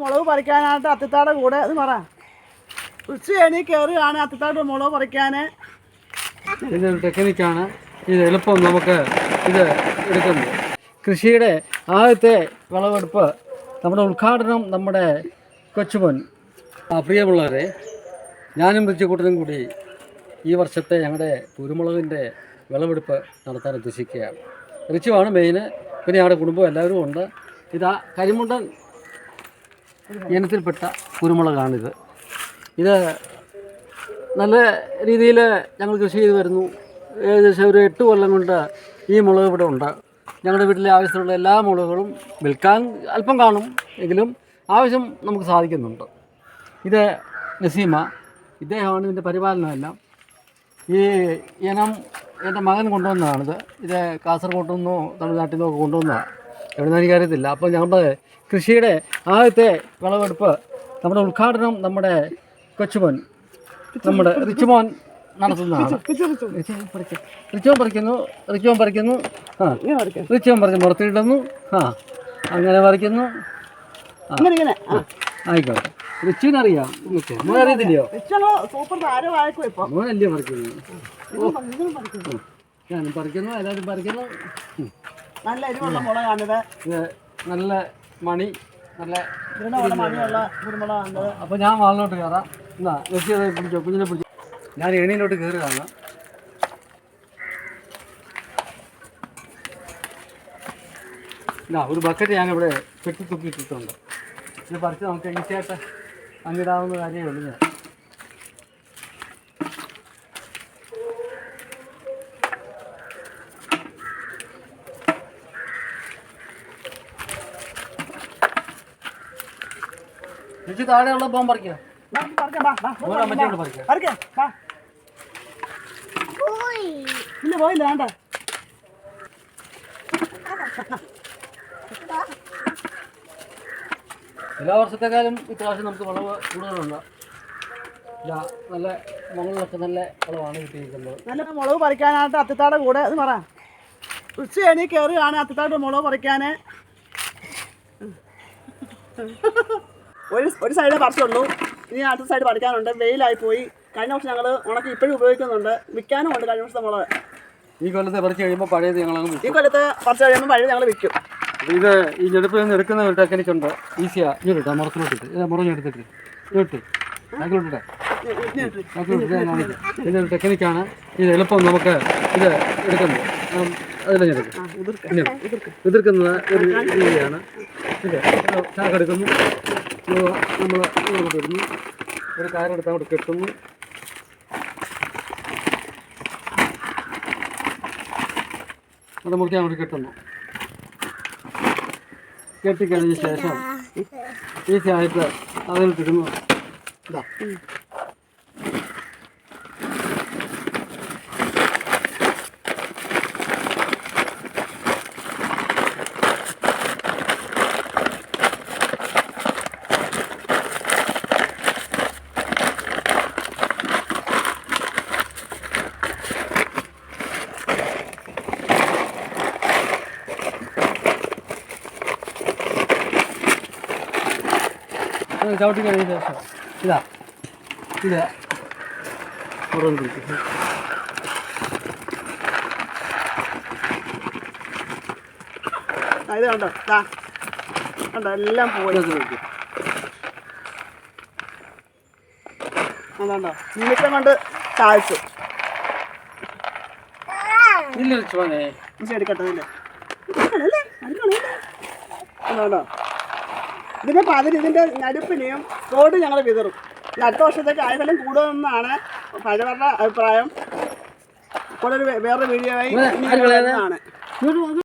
മുളക് പറിക്കാനായിട്ട് അത്തിത്താടെ കൂടെ അത് പറ. ഉച്ച കഴിഞ്ഞ് കയറുകയാണ് അത്തിത്താട് മുളക് പറിക്കാൻ ടെക്നിക്കാണ് ഇത് എളുപ്പം നമുക്ക് ഇത് എടുക്കുന്നത്. കൃഷിയുടെ ആദ്യത്തെ വിളവെടുപ്പ് നമ്മുടെ ഉദ്ഘാടനം നമ്മുടെ കൊച്ചുമോൻ. പ്രിയമുള്ളവരെ ഞാനും റിച്ചുകൂട്ടനും കൂടി ഈ വർഷത്തെ ഞങ്ങളുടെ കുരുമുളകിന്റെ വിളവെടുപ്പ് നടത്താൻ ഉദ്ദേശിക്കുകയാണ്. റിച്ചുവാണ് മെയിന് പിന്നെ ഞങ്ങളുടെ കുടുംബം എല്ലാവരും ഉണ്ട്. ഇതാ കരിമുണ്ടൻ ഇനത്തിൽപ്പെട്ട കുരുമുളകാണിത്. ഇത് നല്ല രീതിയിൽ ഞങ്ങൾ കൃഷി ചെയ്ത് വരുന്നു. ഏകദേശം ഒരു എട്ട് കൊല്ലം കൊണ്ട് ഈ മുളക് ഇവിടെ ഉണ്ട്. ഞങ്ങളുടെ വീട്ടിലെ ആവശ്യത്തിലുള്ള എല്ലാ മുളകുകളും വിൽക്കാൻ അല്പം കാണും എങ്കിലും ആവശ്യം നമുക്ക് സാധിക്കുന്നുണ്ട്. ഇത് നസീമ. ഇദ്ദേഹമാണ് ഇതിന്റെ പരിപാലനമെല്ലാം. ഈ ഇനം എന്റെ മകൻ കൊണ്ടുവന്നതാണിത്. ഇത് കാസർഗോഡ് നിന്നോ തമിഴ്നാട്ടിൽ നിന്നോ ഒക്കെ കൊണ്ടുവന്നതാണ് എവിടെന്ന് എനിക്കറിയത്തില്ല അപ്പോൾ നമ്മൾ കൃഷിയുടെ ആദ്യത്തെ വിളവെടുപ്പ് നമ്മുടെ ഉദ്ഘാടനം നമ്മുടെ കൊച്ചുമോൻ നമ്മുടെ റിച്ചുമോൻ നടത്തുന്നതാണ്. റിച്ചുമോൻ പറിക്കും റിച്ചുമോൻ പറിക്കുന്നു റിച്ചുമോൻ പറിക്കുന്നു ആ. റിച്ചുമോൻ പറിച്ച് മുറത്തിടുന്നു ആ. അങ്ങനെ പറിക്കുന്നു ആയിക്കോട്ടെ. റിച്ചുവിനറിയാം. അറിയത്തില്ലയോ മോനല്ലേ പറിക്കുന്നു. ഞാനും പറിക്കുന്നു എല്ലാവരും പറിക്കുന്നു. നല്ല എരിവുള്ള മുളകാണിത്. ഇത് നല്ല മണി നല്ല അപ്പൊ പോലെ മണിയുള്ള കുരുമുളകാണിത്. അപ്പോൾ ഞാൻ വാളിലോട്ട് കയറാം. എന്നാ പിടിച്ചോ കുഞ്ഞിനെ പിടിച്ചോ. ഞാൻ എണീലോട്ട് കയറുകയാണ്. എന്നാ ഒരു ബക്കറ്റ് ഞാനിവിടെ കെട്ടി തൂക്കിയിട്ടിട്ടുണ്ട്. ഇത് പറിച്ച് നമുക്ക് എനിക്കായിട്ട് അങ്ങിടാവുന്ന കാര്യമേ ഉള്ളൂ ഞാൻ. ചേച്ചി താഴെയുള്ള പോകാൻ പറിക്കാം. ഇല്ല പോയില്ല വേണ്ട. എല്ലാ വർഷത്തെക്കാളും ഇപ്രാവശ്യം നമുക്ക് വളവ് കൂടുതലുണ്ട്. നല്ല മുകളിലൊക്കെ നല്ല വിളവാണ് കിട്ടിയിരിക്കുന്നത്. നല്ല മുളക് പറിക്കാനായിട്ട് അത്തിത്താടെ കൂടെ എന്ന് പറ. ഉച്ച കഴിഞ്ഞ് കയറുകയാണ് അത്തത്താടെ മുളക് പറിക്കാൻ ഒരു ഒരു സൈഡേ പറിച്ചുള്ളൂ ഇനി അടുത്ത സൈഡ് പറിക്കാനുണ്ട്. വെയിലായി പോയി. കഴിഞ്ഞ വർഷം ഞങ്ങൾ ഉണക്കി ഇപ്പോഴും ഉപയോഗിക്കുന്നുണ്ട്. വിൽക്കാനും ഉണ്ട് കഴിഞ്ഞ വർഷത്തെ മുളക്. ഈ കൊല്ലത്തെ പറിച്ച് കഴിയുമ്പോൾ പഴയത് ഞങ്ങൾ ഈ കൊല്ലത്ത് പറിച്ച് കഴിയുമ്പോൾ പഴയത് ഞങ്ങൾ വിൽക്കും. ഇത് ഈ ഞെടുപ്പിൽ നിന്ന് എടുക്കുന്ന ഒരു ടെക്നിക്ക് ഉണ്ട്. ഈസിയാ ഇങ്ങോട്ട് മുറത്തിലോട്ടിട്ട് മുറഞ്ഞെടുത്തിട്ട് ഇങ്ങോട്ട് ബാക്കിലോട്ടിട്ടെ ഇതിന്റെ ഒരു ടെക്നിക്കാണ് ഇത് എളുപ്പം നമുക്ക് ഇത് എടുക്കുന്നത് അതിലെ ഇങ്ങനെ. എതിർക്കുന്നത് ഒരു രീതിയാണ്. ഇത്. ചാക്കെടുക്കുന്നു നമ്മൾ ഇങ്ങോട്ട് ഇടുന്നു ഒരു കാരെടുത്ത് അങ്ങോട്ട് കെട്ടുന്നു. അത് മുറിച്ച് അങ്ങോട്ട് കെട്ടുന്നു. കെട്ടിക്കഴിഞ്ഞ ശേഷം ഈസി ആയിട്ട് അതിലിട്ടിരുന്നു. ഇതാ. അത് ചവിട്ടി കഴിഞ്ഞ ശേഷം. ഇതാ. ഇതാ. ഓരോന്ന് പിടിക്കും ഇത് കണ്ടോ? കണ്ടോ? എല്ലാം അതുകൊണ്ടോ നിമിഷം ഇല്ല എടുക്കട്ടെ അതുകൊണ്ടോ ഇതിന്റെ പതിന് ഇതിന്റെ നടുപ്പിനെയും റോഡ് ഞങ്ങൾ വിതറും ഈ അടുത്ത വർഷത്തേക്ക് ആയിരം കൂടുതലെന്നാണ് പഴവരുടെ അഭിപ്രായം ഇപ്പോഴൊരു വേറൊരു വീഡിയോ ആയി? ആണ്.